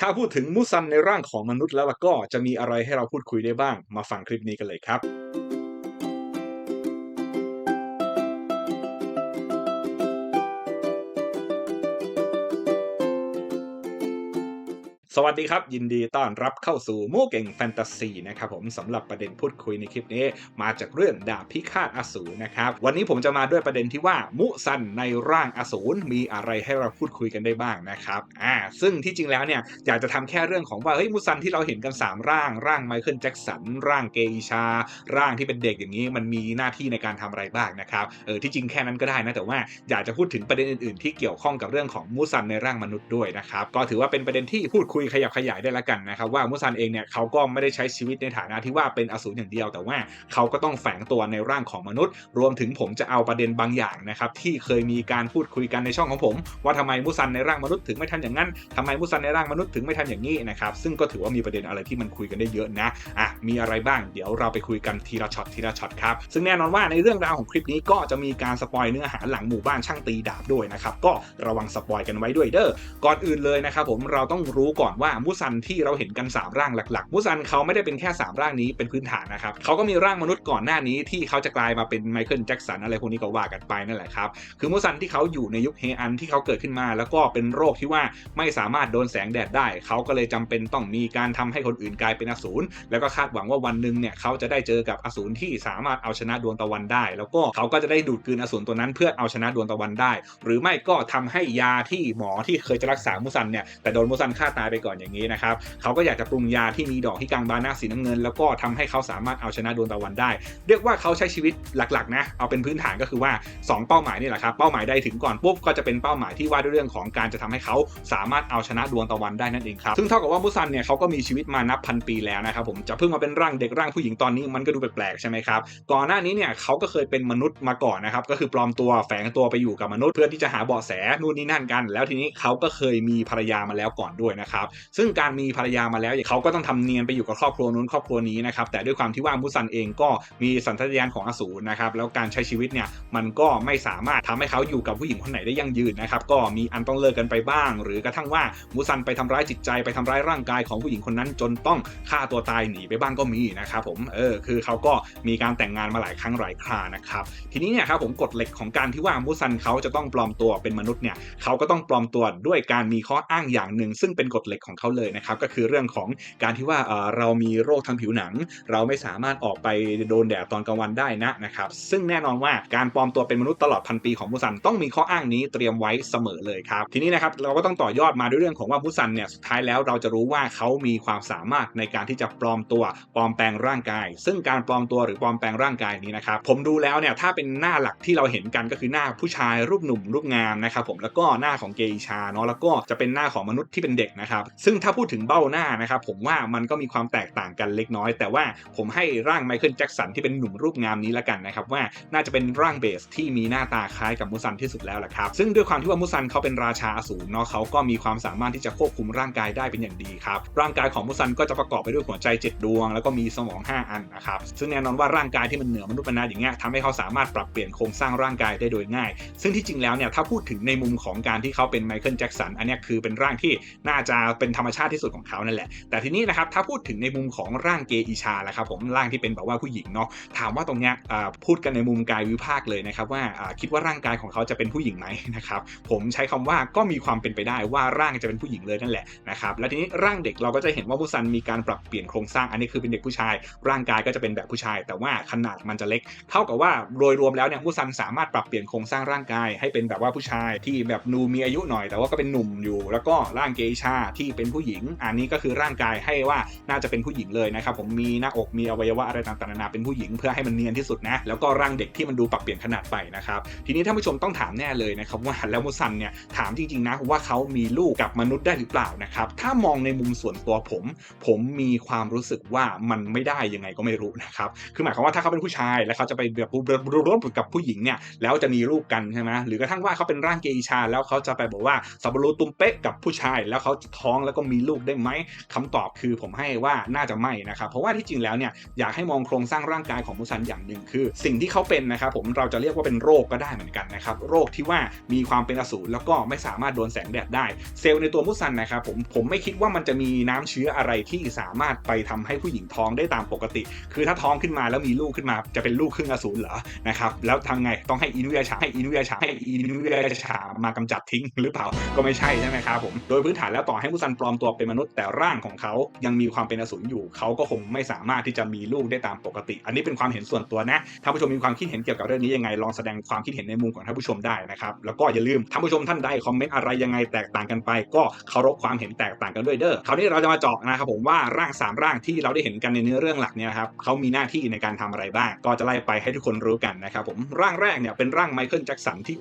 ถ้าพูดถึงมุซันในร่างของมนุษย์แล้วล่ะก็จะมีอะไรให้เราพูดคุยได้บ้าง มาฟังคลิปนี้กันเลยครับ สวัสดีครับ ยินดีต้อนรับเข้าสู่มู่เก่งแฟนตาซีนะครับผมสำหรับประเด็นพูดคุยในคลิปนี้ มาจากเรื่องดาบพิฆาตอสูรนะครับ วันนี้ผมจะมาด้วยประเด็นที่ว่ามุซันในร่างอสูรมีอะไรให้เราพูดคุยกันได้บ้างนะครับอ่าซึ่งที่จริงแล้วเนี่ยอยากจะทำแค่เรื่องของว่าเฮ้ยมุซันที่เราเห็นกัน 3 ร่าง ร่างไมเคิลแจ็คสันร่างเกอิชา ร่างที่เป็นเด็กอย่างนี้มันมีหน้าที่ในการทำอะไรบ้างนะครับเออที่จริงแค่นั้นก็ได้นะแต่ว่าอยากจะพูดถึงประเด็นอื่นๆ ที่เกี่ยวข้องกับเรื่องของมุซันในร่างมนุษย์ด้วยนะครับก็ถือว่าเป็นประเด็นที่พูดคุยขยับขยายได้ละกันนะครับว่ามุซันเองเนี่ยเขาก็ไม่ได้ใช้ชีวิตในฐานะที่ว่าเป็นอสูรอย่างเดียว แต่ว่าเขาก็ต้องแฝงตัวในร่างของมนุษย์ รวมถึงผมจะเอาประเด็นบางอย่างนะครับที่เคยมีการพูดคุยกันในช่องของผม ว่าทำไมมุซันในร่างมนุษย์ถึงไม่ทันอย่างนั้นทำไมมุซันในร่างมนุษย์ถึงไม่ทันอย่างนี้นะครับซึ่งก็ถือว่ามีประเด็นอะไรที่มันคุยกันได้เยอะนะอะมีอะไรบ้างเดี๋ยวเราไปคุยกันทีละช็อตทีละช็อตครับซึ่งแน่นอนว่าในเรื่องราวของคลิปนี้ก็จะมีการสปอยเนื้อหาหลังหมู่บ้านช่างตีดาบด้วยนะครับก็ระวังสปอยกันไว้ด้วยเด้อก่อนอื่นเลยนะครับผมเราต้องรู้ก่อนว่ามุซันที่เราเห็นกัน 3 ร่างหลักๆ มุซันเขาไม่ได้เป็นแค่ 3 ร่างนี้เป็นพื้นฐานนะครับเขาก็มีร่างมนุษย์ก่อนหน้านี้ที่เขาจะกลายมาเป็นไมเคิลแจ็คสันอะไรพวกนี้ก็ว่ากันไปนั่นแหละครับคือมุซันที่เขาอยู่ในยุคเฮอันที่เขาเกิดขึ้นมา แล้วก็เป็นโรคที่ว่าไม่สามารถโดนแสงแดดได้ เขาก็เลยจำเป็นต้องมีการทำให้คนอื่นกลายเป็นอสูรแล้วก็คาดหวังว่าวันหนึ่งเนี่ยเขาจะได้เจอกับอสูรที่สามารถเอาชนะดวงตะวันได้ แล้วก็เขาก็จะได้ดูดกลืนอสูรตัวนั้นเพื่อเอาชนะดวงตะวันได้ หรือไม่ก็ทำให้ยาที่หมอที่เคยจะรักษามุซันเนี่ยแต่โดนมุซันฆ่าตายไปก่อนอย่างนี้นะครับเขาก็อยากจะปรุงยาที่มีดอกที่กลางบานหน้าสีน้ำเงิน แล้วก็ทำให้เขาสามารถเอาชนะดวงตะวันได้ เรียกว่าเขาใช้ชีวิตหลักๆนะเอาเป็นพื้นฐานก็คือว่า 2 เป้าหมายนี่แหละครับเป้าหมายใดถึงก่อนปุ๊บก็จะเป็นเป้าหมายที่ว่าด้วยเรื่องของการจะทำให้เขาสามารถเอาชนะดวงตะวันได้นั่นเองครับซึ่งเท่ากับว่ามุซันเนี่ยเขาก็มีชีวิตมานับพันปีแล้วนะครับผมจะเพิ่งมาเป็นร่างเด็กร่างผู้หญิงตอนนี้มันก็ดูแปลกๆใช่ไหมครับก่อนหน้านี้เนี่ยเขาก็เคยเป็นมนุษย์มาก่อนนะครับก็คือปลอมตัวแฝงตัวไปอยู่กับมนุษย์เพื่อที่จะหาเบาะแสนู่นนี่นั่นกัน แล้วทีนี้เขาก็เคยมีภรรยามาแล้วก่อนด้วยนะครับซึ่งการมีภรรยามาแล้วเขาก็ต้องทำเนียนไปอยู่กับครอบครัวนู้นครอบครัวนี้นะครับแต่ด้วยความที่ว่ามุซันเองก็มีสัญชาตญาณของอสูรนะครับแล้วการใช้ชีวิตเนี่ยมันก็ไม่สามารถทำให้เขาอยู่กับผู้หญิงคนไหนได้ยั่งยืนนะครับก็มีอันต้องเลิกกันไปบ้าง หรือกระทั่งว่ามุซันไปทำร้ายจิตใจไปทำร้ายร่างกายของผู้หญิงคนนั้นจนต้องฆ่าตัวตายหนีไปบ้างก็มีนะครับผมเออคือเขาก็มีการแต่งงานมาหลายครั้งหลายครานะครับทีนี้เนี่ยครับผมกฎเหล็กของการที่ว่ามุซันเขาจะต้องปลอมตัวเป็นมนุษย์เนี่ยเขาก็ต้องปลอมตัวด้วยการมีข้ออ้างอย่างหนึ่งซึ่งเป็นกฎเหล็กของเขาเลยนะครับก็คือเรื่องของการที่ว่าเรามีโรคทางผิวหนัง เราไม่สามารถออกไปโดนแดดตอนกลางวันได้นะนะครับซึ่งแน่นอนว่าการปลอมตัวเป็นมนุษย์ตลอดพันปีของมุซันต้องมีข้ออ้างนี้เตรียมไว้เสมอเลยครับทีนี้นะครับเราก็ต้องต่อยอดมาด้วยเรื่องของว่ามุซันเนี่ยสุดท้ายแล้วเราจะรู้ว่าเขามีความสามารถในการที่จะปลอมตัวปลอมแปลงร่างกาย ซึ่งการปลอมตัวหรือปลอมแปลงร่างกายนี้นะครับผมดูแล้วเนี่ยถ้าเป็นหน้าหลักที่เราเห็นกันก็คือหน้าผู้ชายรูปหนุ่มรูปงามนะครับผมแล้วก็หน้าของเกย์ชาเนาะแล้วก็จะเป็นหน้าของมนุษย์ที่เป็นเด็กนะครับซึ่งถ้าพูดถึงเบ้าหน้านะครับผมว่ามันก็มีความแตกต่างกันเล็กน้อย แต่ว่าผมให้ร่างไมเคิลแจ็คสันที่เป็นหนุ่มรูปงามนี้ละกันนะครับว่าน่าจะเป็นร่างเบสที่มีหน้าตาคล้ายกับมุซันที่สุดแล้วแหละครับซึ่งด้วยความที่ว่ามุซันเขาเป็นราชาอสูรเนาะเขาก็มีความสามารถที่จะควบคุมร่างกายได้เป็นอย่างดีครับร่างกายของมุซันก็จะประกอบไปด้วยหัวใจ 7 ดวง แล้วก็มีสมอง 5 อันนะครับซึ่งแน่นอนว่าร่างกายที่มันเหนือมนุษย์มนาอย่างเงี้ยทำให้เขาสามารถปรับเปลี่ยนโครงสร้างร่างกายได้โดยง่าย ซึ่งที่จริงแล้วเนี่ยถ้าพูดถึงในมุมของการที่เขาเป็นไมเคิลแจ็คสันอันนี้คือเป็นร่างที่น่าจะเป็นธรรมชาติที่สุดของเขานั่นแหละ แต่ทีนี้นะครับถ้าพูดถึงในมุมของร่างเกอิชาแหละครับผมร่างที่เป็นแบบว่าผู้หญิงเนาะถามว่าตรงเนี้ยพูดกันในมุมกายวิภาคเลยนะครับว่าคิดว่าร่างกายของเขาจะเป็นผู้หญิงไหมนะครับผมใช้คำว่าก็มีความเป็นไปได้ว่าร่างจะเป็นผู้หญิงเลยนั่นแหละนะครับและทีนี้ร่างเด็กเราก็จะเห็นว่ามุซันมีการปรับเปลี่ยนโครงสร้างอันนี้คือเป็นเด็กผู้ชาย ร่างกายก็จะเป็นแบบผู้ชาย แต่ว่าขนาดมันจะเล็ก เท่ากับว่าโดยรวมแล้วเนี่ยมุซันสามารถปรับเปลี่ยนโครงสร้างร่างกายให้เป็นแบบว่าผู้ชายที่แบบนูมีอายุหน่อย แต่ว่าก็เป็นหนุ่มอยู่ แล้วก็ร่างเกชาทีเป็นผู้หญิง อันนี้ก็คือร่างกายให้ว่าน่าจะเป็นผู้หญิงเลยนะครับผมมีหน้าอกมีอวัยวะอะไรต่างๆนานาเป็นผู้หญิงเพื่อให้มันเนียนที่สุดนะแล้วก็ร่างเด็กที่มันดูปรับเปลี่ยนขนาดไปนะครับทีนี้ท่านผู้ชมต้องถามแน่เลยนะครับว่าแล้วมุซันเนี่ยถามจริงๆนะว่าเขามีลูกกับมนุษย์ได้หรือเปล่านะครับถ้ามองในมุมส่วนตัวผม ผมมีความรู้สึกว่ามันไม่ได้ยังไงก็ไม่รู้นะครับคือหมายความว่าถ้าเขาเป็นผู้ชายแล้วเขาจะไปแบบรบกับผู้หญิงเนี่ยแล้วจะมีลูกกันใช่ไหมหรือกระทั่งว่าเขาเป็นร่างเกย์ชา แล้วเขาจะไปบอกว่าสับปะรดตุ้มเป๊ะกับผู้ชายแล้วเขาท้ององแล้วก็มีลูกได้ไหมคำตอบคือผมให้ว่าน่าจะไม่นะครับเพราะว่าที่จริงแล้วเนี่ยอยากให้มองโครงสร้างร่างกายของมุสันอย่างหนึ่งคือ สิ่งที่เขาเป็นนะครับผมเราจะเรียกว่าเป็นโรคก็ได้เหมือนกันนะครับโรคที่ว่ามีความเป็นอสูรแล้วก็ไม่สามารถโดนแสงแดดได้ เซลล์ในตัวมุสันนะครับผมผมไม่คิดว่ามันจะมีน้ำเชื้ออะไรที่สามารถไปทำให้ผู้หญิงท้องได้ตามปกติ คือถ้าท้องขึ้นมาแล้วมีลูกขึ้นมาจะเป็นลูกครึ่งอสูรเหรอนะครับแล้วทำไงต้องให้อินุยาชาให้อินุยาชาให้อินุยาชามากำจัดทิ้งหรือเปล่าก็ไม่ใช่ใช่ไหมครับผมโดยพื้นฐานแล้วต่อให้มุสันปลอมตัวเป็นมนุษย์แต่ร่างของเขายังมีความเป็นอสูรอยู่ เขาก็คงไม่สามารถที่จะมีลูกได้ตามปกติ อันนี้เป็นความเห็นส่วนตัวนะท่านผู้ชมมีความคิดเห็นเกี่ยวกับเรื่องนี้ยังไงลองแสดงความคิดเห็นในมุมของท่านผู้ชมได้นะครับแล้วก็อย่าลืมท่านผู้ชมท่านใดคอมเมนต์อะไรยังไงแตกต่างกันไป ก็เคารพความเห็นแตกต่างกันด้วยเด้อคราวนี้เราจะมาเจาะนะครับผมว่าร่าง 3 ร่างที่เราได้เห็นกันในเนื้อเรื่องหลักเนี่ยครับเขามีหน้าที่ในการทำอะไรบ้าง ก็จะไล่ไปให้ทุกคนรู้กันนะครับผมร่างแรกเนี่ยเป็นร่างไมเคิลแจ็คสันที่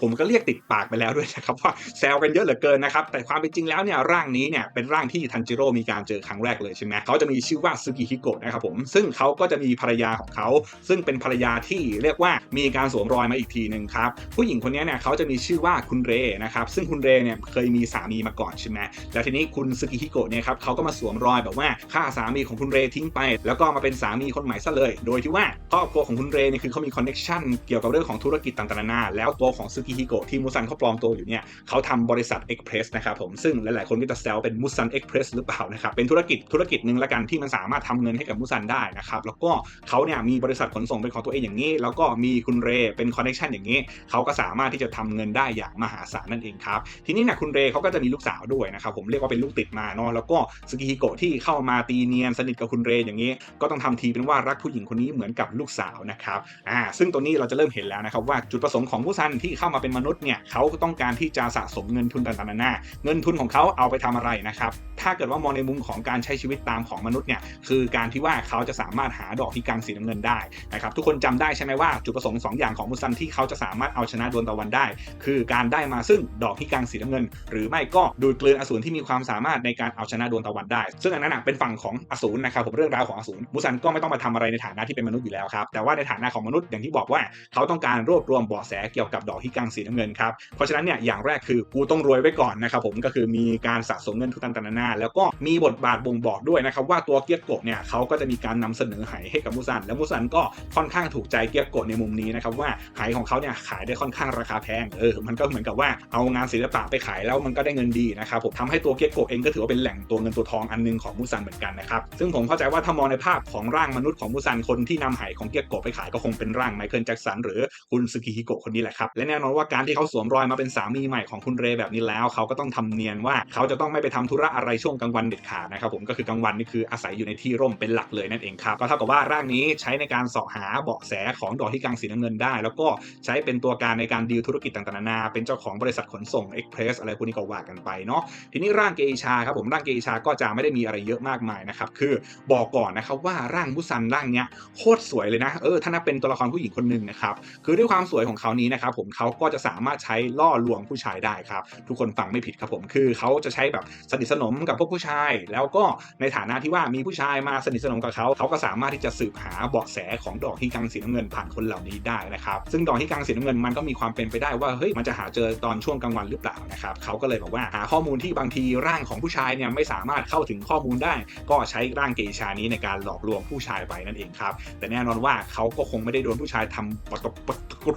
ผมก็เรียกติดปากไปแล้วด้วยนะครับว่าแซวกันเยอะเหลือเกินนะครับแต่ความเป็นจริงแล้วเนี่ยร่างางนี้เนี่ยเป็นร่างที่ทันจิโร่มีการเจอครั้งแรกเลยใช่ไหมเขาจะมีชื่อว่าซึกิฮิโกะนะครับผมซึ่งเขาก็จะมีภรรยาของเขา ซึ่งเป็นภรรยาที่เรียกว่ามีการสวมรอยมาอีกทีหนึ่งครับผู้หญิงคนนี้เนี่ยเขาจะมีชื่อว่าคุณเรนะครับซึ่งคุณเรเนี่ยเคยมีสามีมาก่อนใช่ไหมแล้วทีนี้คุณซึกิฮิโกะเนี่ยครับเขาก็มาสวมรอยแบบว่าฆ่าสามีของคุณเรทิ้งไป แล้วก็มาเป็นสามีคนใหม่ซะเลย โดยที่ว่าครอบครัวของคุณเรเนี่ยคือเขามีคอนเน็ชันเกี่ยวกับเรื่องของธุรกิจต่างๆนานาแล้วตัวของซึกิฮิโกะที่มูซันเขาปลอมตัวอยู่เนี่ยเขาทำบริษัทเอ็กเพรสนะครับผมซึ่งหลายๆคนก็จะแซวเป็นมูซันเอ็กเพรสหรือเปล่านะครับเป็นธุรกิจธุรกิจหนึ่งละกันที่มันสามารถทำเงินให้กับมูซันได้นะครับแล้วก็เขาเนี่ยมีบริษัทขนส่งเป็นของตัวเองอย่างนี้ แล้วก็มีคุณเรเป็นคอนเน็ชันอย่างนี้เขาก็สามารถที่จะทำเงินได้อย่างมหาศาลนั่นเองครับทีนี้เนี่ยคุณเรเขาก็จะมีลูกสาวด้วยนะครับผมเรียกว่าเป็นลูกติดมาเนาะแล้วก็ซึกิฮิโกะที่เข้ามาตีเนียนสนิทกับคุณเรอย่างนี้ ก็ต้องทำทีเป็นว่ารักผู้หญิงคนนี้เหมือนกับลูกสาวนะครับอ่าซึ่งตัวนี้เราจะเริ่มเห็นแล้วนะครับว่าจุดประสงค์ของผู้ซันที่เข้ามาเป็นมนุษย์เนี่ยเขาต้องการที่จะสะสมเงินทุนต่างๆนานาเงินทุนของเขาเอาไปทำอะไรนะครับ ถ้าเกิดว่ามองในมุมของการใช้ชีวิตตามของมนุษย์เนี่ยคือการที่ว่าเขาจะสามารถหาดอกที่กลางสีน้ำเงินได้นะครับทุกคนจำได้ใช่ไหมว่าจุดประสงค์ 2 อย่างของมุซันที่เขาจะสามารถเอาชนะดวงตะวันได้ คือการได้มาซึ่งดอกที่กลางสีน้ำเงิน หรือไม่ก็ดูดกลืนอสูรที่มีความสามารถในการเอาชนะดวงตะวันได้ ซึ่งอันนั้นเป็นฝั่งของอสูรนะครับผมเรื่องราวของอสูรมุซันก็ไม่ต้องมาทำอะไรในฐานะที่เป็นมนุษย์อยู่แล้วครับแต่ว่าในฐานะของมนุษย์อย่างที่บอกว่าเขาต้องการรวบรวมเบาะแสเกี่ยวกับดอกที่กลางสีน้ำเงินครับเพราะฉะนั้นเนี่ยอย่างแรกคือกูต้องรวยไว้ก่อนนะครับผมก็คือมีการสะสมเงินทุนต่างๆนานาแล้วก็มีบทบาทบ่งบอกด้วยนะครับว่าตัวเกียร์โกะเนี่ยเขาก็จะมีการนำเสนอไหให้กับมุซัน และมุซันก็ค่อนข้างถูกใจเกียร์โกะในมุมนี้นะครับว่าไหของเขาเนี่ยขายได้ค่อนข้างราคาแพงเออมันก็เหมือนกับว่าเอางานศิลปะไปขายแล้วมันก็ได้เงินดีนะครับผมทำให้ตัวเกียร์โกะเองก็ถือว่าเป็นแหล่งตัวเงินตัวทองอันนึงของมุซันเหมือนกันนะครับซึ่งผมเข้าใจว่าถ้ามองในภาพของร่างมนุษย์ของมุซันคนที่นำไหของเกียร์โกะไปขายก็คงเป็นร่างไมเคิลแจ็คสันหรือคุณซึกิฮิโกะคนนี้แหละครับและแน่นอนว่าการที่เขาสวมรอยมาเป็นสามีใหม่ของคุณเรแบบนี้แล้วเขาก็ต้องทำเนียนว่าเขาจะต้องไม่ไปทำธุระอะไรช่วงกลางวันเด็ดขาดนะครับผมก็คือกลางวันนี่คืออาศัยอยู่ในที่ร่มเป็นหลักเลยนั่นเองครับก็เท่ากับว่าร่างนี้ใช้ในการสาะหาเบาะแสของดอกที่กลางสีน้ำเงินได้ แล้วก็ใช้เป็นตัวการในการดีลธุรกิจต่างๆนานาเป็นเจ้าของบริษัทขนส่งเอ็กเพรสอะไรพวกนี้ก็ว่ากันไปเนาะทีนี้ร่างเกอิชาครับผมร่างเกอิชาก็จะไม่ได้มีอะไรเยอะมากมายนะครับคือบอกก่อนนะครับว่าร่างมุซันร่างเนี้ยโคตรสวยเลยนะเออถ้านับเป็นตัวละครผู้หญิงคนหนึ่งนะครับคือด้วยความสวยของเขานี้นะครับผมเขาก็จะสามารถใช้ล่อลวงผู้ชายได้ครับทุกคนฟังไม่ผิดครับผมคือเขาจะใช้แบบสนิทสนมกับพวกผู้ชาย แล้วก็ในฐานะที่ว่ามีผู้ชายมาสนิทสนมกับเขาเขาก็สามารถที่จะสืบหาเบาะแสของดอกที่กลางสีน้ำเงินผ่านคนเหล่านี้ได้นะครับ ซึ่งดอกที่กลางสีน้ำเงินมันก็มีความเป็นไปได้ว่าเฮ้ยมันจะหาเจอตอนช่วงกลางวันหรือเปล่านะครับเขาก็เลยบอกว่าหาข้อมูลที่บางทีร่างของผู้ชายเนี่ยไม่สามารถเข้าถึงข้อมูลได้ ก็ใช้ร่างเกชานี้ในการหลอกลวงผู้ชายไปนั่นเองครับแต่แน่นอนว่าเขาก็คงไม่ได้โดนผู้ชายทำปตป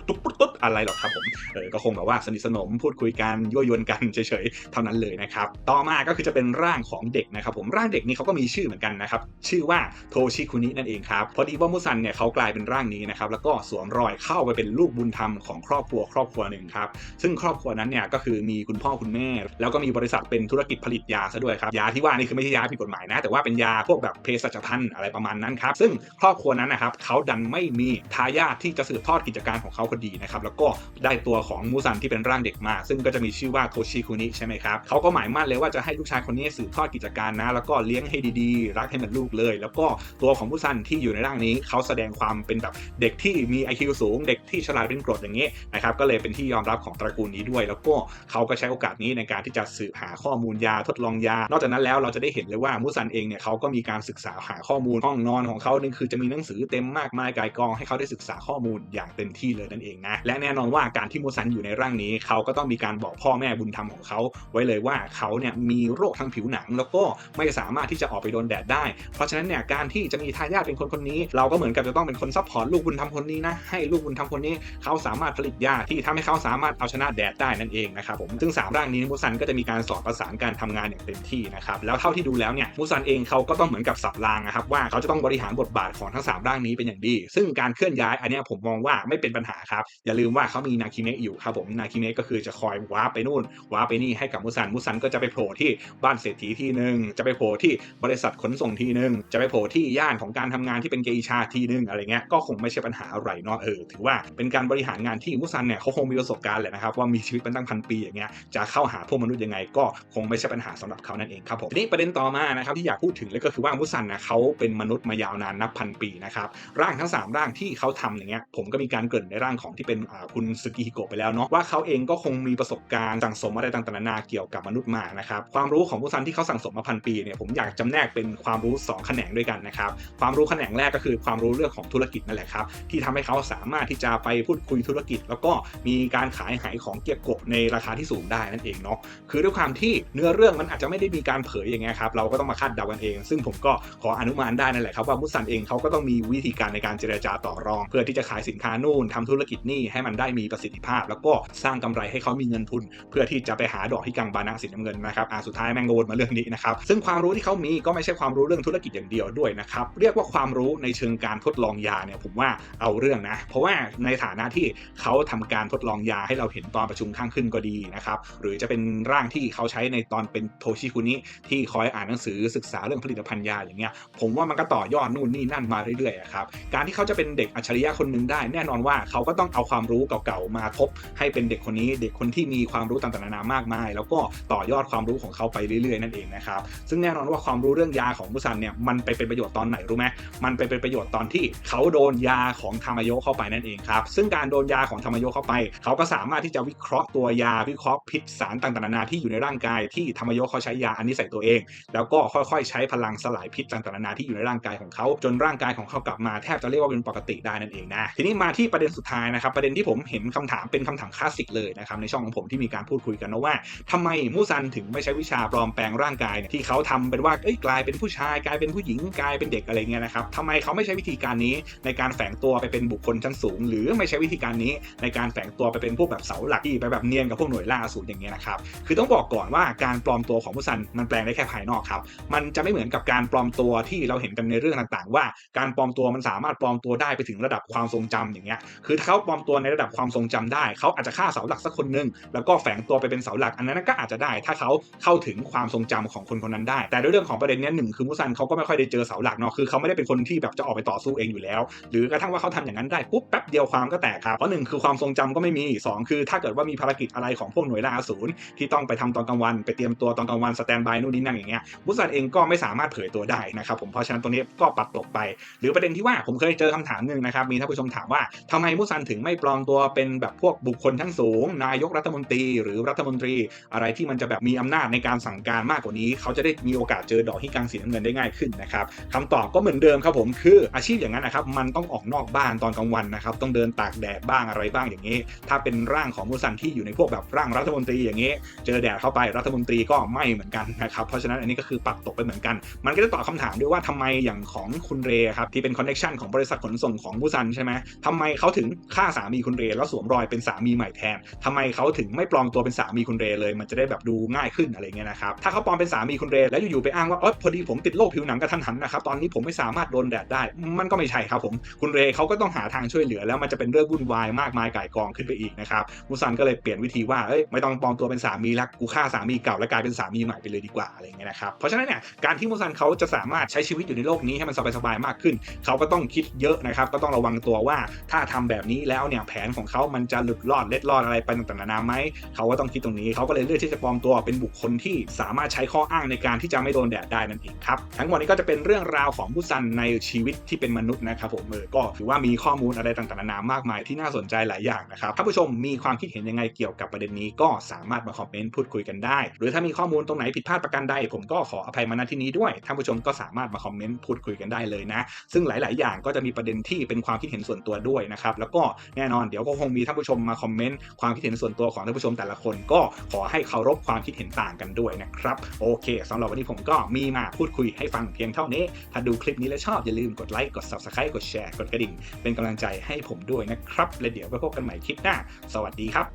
ตปตอะไรหรอกครับผมเออก็คงแบบว่าสนิทสนมพูดคุยกันยั่วยวนกันเฉยๆเท่านั้นเลยนะครับต่อมาก็คือจะเป็นร่างของเด็กนะครับผมร่างเด็กนี้เขาก็มีชื่อเหมือนกันนะครับชื่อว่าโทชิคุนินั่นเองครับพอดีว่ามุซันเนี่ยเขากลายเป็นร่างนี้นะครับแล้วก็สวมรอยเข้าไปเป็นลูกบุญธรรมของครอบครัวครอบครัวหนึ่งครับซึ่งครอบครัวนั้นเนี่ยก็คือมีคุณพ่อคุณแม่ แล้วก็มีบริษัทเป็นธุรกิจผลิตยาซะด้วยครับยาที่ว่านี่คือไม่ใช่ยาผิดกฎหมายนะ แต่ว่าเป็นยาพวกแบบเภสัชพันธ์อะไรประมาณนั้นครับซึ่งครอบครัวนั้นนะครับเขาดันไม่มีทายาทที่จะสืบทอดกิจการของเขาพอดีนะครับแล้วก็ได้ตัวของมูซันที่เป็นร่างเด็กมา ซึ่งก็จะมีชื่อว่าโทชิคุนิใช่ไหมครับเขาก็หมายมั่นเลยว่าจะให้ลูกชายคนนี้สืบทอดกิจการนะ แล้วก็เลี้ยงให้ดีๆ รักให้เหมือนลูกเลย แล้วก็ตัวของมูซันที่อยู่ในร่างนี้เขาแสดงความเป็นแบบเด็กที่มี IQ สูง เด็กที่ฉลาดเป็นกรดอย่างนี้นะครับก็เลยเป็นที่ยอมรับของตระกูลนี้ด้วย แล้วก็เขาก็ใช้โอกาสนี้ในการที่จะสืบหาข้อมูลยาทดลองยา นอกจากนั้นแล้วเราจะได้เห็นเลยว่ามูซันเองเนี่ยเขาก็มีการศึกษาหาข้อมูลห้องนอนของเขานี่คือจะมีหนังสือเต็มมากมายกายกองให้เขาได้ศึกษาข้อมูลอย่างเต็มที่เลยนั่นเองนะและแน่นอนว่าการที่มูซันอยู่ในร่างนี้ เขาก็ต้องมีการบอกพ่อแม่บุญธรรมของเขาไว้เลยว่าเขาเนี่ยมีโรคทางผิวหนัง แล้วก็ไม่สามารถที่จะออกไปโดนแดดได้ เพราะฉะนั้นเนี่ยการที่จะมีทายาทเป็นคนคนนี้ เราก็เหมือนกับจะต้องเป็นคนซัพพอร์ตลูกบุญธรรมคนนี้นะให้ลูกบุญธรรมคนนี้เขาสามารถผลิตยาที่ทำให้เขาสามารถเอาชนะแดดได้นั่นเองนะครับผมซึ่งสามร่างนี้มูซันก็จะมีการสอดประสานการทำงานอย่างเต็มที่นะครับแล้วเท่าที่ดูแล้วเนี่ยมูซันเองเขาก็ต้องเหมือนกับสับรางนะครับว่าเขาจะต้องบริหารบทบาทของทั้งสามร่างนี้เป็นอย่างดี ซึ่งการเคลื่อนย้ายอันนี้ผมมองว่าไม่เป็นปัญหาครับอย่าลืมว่าเขามีนาคิเมะอยู่ครับผมนาคิเมะก็คือจะคอยวาร์ปไปนู่นวาร์ปไปนี่ให้กับมูซันมูซันก็จะไปโผล่ที่บ้านเศรษฐีที่หนึ่งจะไปโผล่ที่บริษัทขนส่งทีหนึ่งจะไปโผล่ที่ย่านของการทำงานที่เป็นเกอิชาทีหนึ่งอะไรเงี้ยก็คงไม่ใช่ปัญหาอะไรเนาะเออถือว่าเป็นการบริหารงานที่มูซันเนี่ยเขาคงมีประสบการณ์แหละนะครับว่ามีชีวิตเป็นตั้งพันปีอย่างเงี้ยจะเข้าหาพวกมนุษย์ยังไงก็คงไม่ใช่ปัญหาสำหรับเขานั่นเองครับผมทีนี้ประเด็นต่อมานะครับที่อยากพูดถึงเลยก็คือว่ามูซันนะเขาเป็นมนุษย์มายาวนานนับพันปีนะครับร่างทั้ง 3 ร่างที่เขาทำอย่างเงี้ยผมก็มีการเกริ่นในร่างของที่เป็นคุณสกิฮิโกะไปแล้วเนาะว่าเขาเองก็คงมีประสบการณ์สั่งสมอะไรต่างๆนานาเกี่ยวกับมนุษย์มานะครับความรู้ของมูซันที่เขาสั่งสมมาพันปีเนี่ยผมอยากจำแนกเป็นความรู้สองแขนงด้วยกันนะครับความรู้แขนงแรกก็คือความรู้เรื่องของธุรกิจนั่นแหละครับที่ทำให้เขาสามารถที่จะไปพูดคุยธุรกิจ แล้วก็มีการขายหายของเกียร์กะในราคาที่สูงได้นั่นเองเนาะคือด้วยความที่เนื้อเรื่องมันอาจจะไม่ได้มีการเผยอย่างเงี้ยครับเราก็ต้องมาคาดเดากันเอง ซึ่งผมก็ขออนุมานได้นั่นแหละครับว่ามุสันเองเขาก็ต้องมีวิธีการในการเจรจาต่อรอง เพื่อที่จะขายสินค้านู่นทำธุรกิจนี่ให้มันได้มีประสิทธิภาพ แล้วก็สร้างกำไรให้เขามีเงินทุน เพื่อที่จะไปหาดอกที่กังบานะสีน้ำเงินนะครับอ่าสุดท้ายแมงโกวนมาเรื่องนี้นะครับซึ่งความรู้ที่เขามีก็ไม่ใช่ความรู้เรื่องธุรกิจอย่างเดียวด้วยนะครับเรียกว่าความรู้ในเชิงการทดลองยาเนี่ยผมว่าเอาเรื่องนะ เพราะว่าในฐานะที่เขาทำการทดลองยาให้เราเห็นตอนประชุมข้างขึ้นก็ดีนะครับหรือจะเป็นร่างที่เขาใช้ในตอนเป็นโทชิคุนิที่คอยอ่านหนังสือศึกษาเรื่องผลิตภัณฑ์ยาอย่างเงี้ยผมว่ามันก็ต่อยอดนู่นนี่นั่นมาเรื่อยๆครับการที่เขาจะเป็นเด็กอัจฉริยะคนหนึ่งได้ แน่นอนว่าเขาก็ต้องเอาความรู้เก่าๆมาทบให้เป็นเด็กคนนี้ เด็กคนที่มีความรู้ต่างๆนานามากมาย แล้วก็ต่อยอดความรู้ของเขาไปเรื่อยๆนั่นเองนะครับซึ่งแน่นอนว่าความรู้เรื่องยาของมุซันเนี่ยมันไปเป็นประโยชน์ตอนไหนรู้ไหมมันไปเป็นประโยชน์ตอนที่เขาโดนยาของธรรมโยเข้าไปนั่นเองครับซึ่งการโดนยาของธรรมโยเข้าไป เขาก็สามารถที่จะวิเคราะห์ตัวยาวิเคราะห์พิษสารต่างๆนานาที่อยู่ในร่างกายที่ธรรมโยเขาใช้ยาอันนี้ใส่ตัวเอง แล้วก็ค่อยๆ ใช้พลังสลายพิษต่างๆนานาที่อยู่ในร่างกายของเขาจนร่างกายของเขากลับมาแทบจะเรียกว่าเป็นปกติได้นั่นเองนะทีนี้มาที่ประเด็นสุดท้ายนะครับประเด็นที่ผมเห็นคำถามเป็นคำถามคลาสสิกเลยนะครับในช่องของผมที่มีการพูดคุยกันนะว่าทำไมมูซันถึงไม่ใช้วิชาปลอมแปลงร่างกายเนี่ยที่เขาทำเป็นว่าเอ้ยกลายเป็นผู้ชายกลายเป็นผู้หญิงกลายเป็นเด็กอะไรเงี้ยนะครับทำไมเขาไม่ใช้วิธีการนี้ในการแฝงตัวไปเป็นบุคคลชั้นสูง หรือไม่ใช้วิธีการนี้ในการแฝงตัวไปเป็นพวกแบบเสาหลักที่ไปแบบเนียนกับพวกหน่วยล่าอสูรอย่างเงี้ยนะครับคือต้องบอกก่อนว่าการปลอมตัวของมูซันมันแปลงได้แค่ภายนอกครับมันจะไม่เหมือนกับการปลอมตัวที่เราเห็นกันในเรื่องต่างๆ ว่าการปลอมตัวมันสามารถปลอมตัวได้ไปถึงระดับความทรงจำอย่างเงี้ยคือเขาปลอมตัวในระดับความทรงจำได้ เขาอาจจะฆ่าเสาหลักสักคนหนึ่งแล้วก็แฝงตัวไปเป็นเสาหลักอันนั้นก็อาจจะได้ถ้าเขาเข้าถึงความทรงจำของคนคนนั้นได้ แต่ด้วยเรื่องของประเด็นนี้หนึ่งคือมุซันเขาก็ไม่ค่อยได้เจอเสาหลักเนาะคือเขาไม่ได้เป็นคนที่แบบจะออกไปต่อสู้เองอยู่แล้ว หรือกระทั่งว่าเขาทำอย่างนั้นได้ปุ๊บแป๊บเดียวความก็แตกครับเพราะหนึ่งคือความทรงจำก็ไม่มีสองคือถ้าเกิดว่ามีภารกิจอะไรของพวกหน่วยล่าอสูรที่ต้องไปทำตอนกลางวันไปเตรียมตัวตอนกลางวันสแตนบายนู่นนี่นั่นอย่างเงี้ยมุซันเองก็ไม่สามารถเผยตัวได้นะครับผมเพราะฉะนั้นตรงนี้ก็ปัดตกไป หรือประเด็นที่ว่าผมเคยเจอคำถามหนึ่งนะครับมีท่านผู้ชมถามว่าทำไมมุซันถึงไม่ปลอมตัวเป็นแบบพวกบุคคลชั้นสูง นายกรัฐมนตรีหรือรัฐมนตรีอะไรที่มันจะแบบมีอำนาจในการสั่งการมากกว่านี้ เขาจะได้มีโอกาสเจอดอกที่กลางสีน้ำเงินได้ง่ายขึ้นนะครับคำตอบก็เหมือนเดิมครับผมคืออาชีพอย่างนั้นนะครับมันต้องออกนอกบ้านตอนกลางวันนะครับต้องเดินตากแดดบ้างอะไรบ้างอย่างนี้ ถ้าเป็นร่างของมุซันที่อยู่ในพวกแบบร่างรัฐมนตรีอย่างนี้ เจอแดดเข้าไปรัฐมนตรีก็ไม่เหมือนกันนะครับเพราะฉะนั้นอันนี้ก็คือปักตกไปเหมือนกัน มันก็จะตอบคำถามด้วยว่าทำไมอย่างของคุณเรครับที่เป็นคอนเนคชันของบริษัทขนส่งของมุซันใช่ไหมทำไมเขาถึงฆ่าสามีคุณเรแล้วสวมรอยเป็นสามีใหม่แทนทำไมเขาถึงไม่ปลอมตัวเป็นสามีคุณเรเลย มันจะได้แบบดูง่ายขึ้นอะไรเงี้ยนะครับ ถ้าเขาปลอมเป็นสามีคุณเรแล้วอยู่ๆไปอ้างว่าเออพอดีผมติดโรคผิวหนังกระทันหันนะครับตอนนี้ผมไม่สามารถโดนแดดได้ มันก็ไม่ใช่ครับผมคุณเรเขาก็ต้องหาทางช่วยเหลือ แล้วมันจะเป็นเรื่องวุ่นวายมากมายก่ายกองขึ้นไปอีกนะครับมุซันก็เลยเปลี่ยนวิธีว่าเอ้ยไม่ต้องปลอมตัวเป็นสามีละกูฆ่าสามีเก่าแล้วกลายเป็นสามีใหม่ไปเลยดีกว่าอะไรเงี้ยนะครับเพราะฉะนั้นเนี่ยการที่มุซันเขาจะสามารถใช้ชีวิตอยู่ในโลกนี้ให้มันสบายๆมากขึ้น เขาก็ต้องคิดเยอะนะครับก็ต้องระวังตัวว่าถ้าทำแบบนี้แล้วเนี่ยแผนของเขามันจะหลุดรอดเล็ดรอดอะไรไปต่างๆนานาไหมเขาก็ต้องคิดตรงนี้เขาก็เลยเลือกที่จะปลอมตัวเป็นบุคคลที่สามารถใช้ข้ออ้างในการที่จะไม่โดนแดดได้นั่นเองครับ ทั้งหมดนี้ก็จะเป็นเรื่องราวของมุซันในชีวิตที่เป็นมนุษย์นะครับผมเออก็ถือว่ามีข้อมูลอะไรต่างๆนานามากมายที่น่าสนใจหลายอย่างนะครับถ้าผู้ชมมีความคิดเห็นยังไงเกี่ยวกับประเด็นนี้ก็สามารถมาคอมเมนต์พูดคุยกันได้ หรือถ้ามีข้อมูลตรงไหนผิดพลาดประการใดผมก็ขออภัยมาณที่นี้ด้วยท่านผู้ชมก็สามารถมาคอมเมนต์พูดคุยกันได้เลยนะ ซึ่งหลาย ๆ อย่างก็จะมีประเด็นที่เป็นความคิดเห็นส่วนตัวด้วยนะครับแล้วก็แน่นอนเดี๋ยวก็คงมีท่านผู้ชมมาคอมเมนต์ความคิดเห็นส่วนตัวของท่านผู้ชมแต่ละคนก็ขอให้เคารพความคิดเห็นต่างกันด้วยนะครับโอเคสำหรับวันนี้ผมก็มีมาพูดคุยให้ฟังเพียงเท่านี้ ถ้าดูคลิปนี้แล้วชอบอย่าลืมกดไลค์กด subscribe กดแชร์กดกระดิ่ง เป็นกำลังใจให้ผมด้วยนะครับ และเดี๋ยวไปพบกันใหม่คลิปหน้า สวัสดีครับ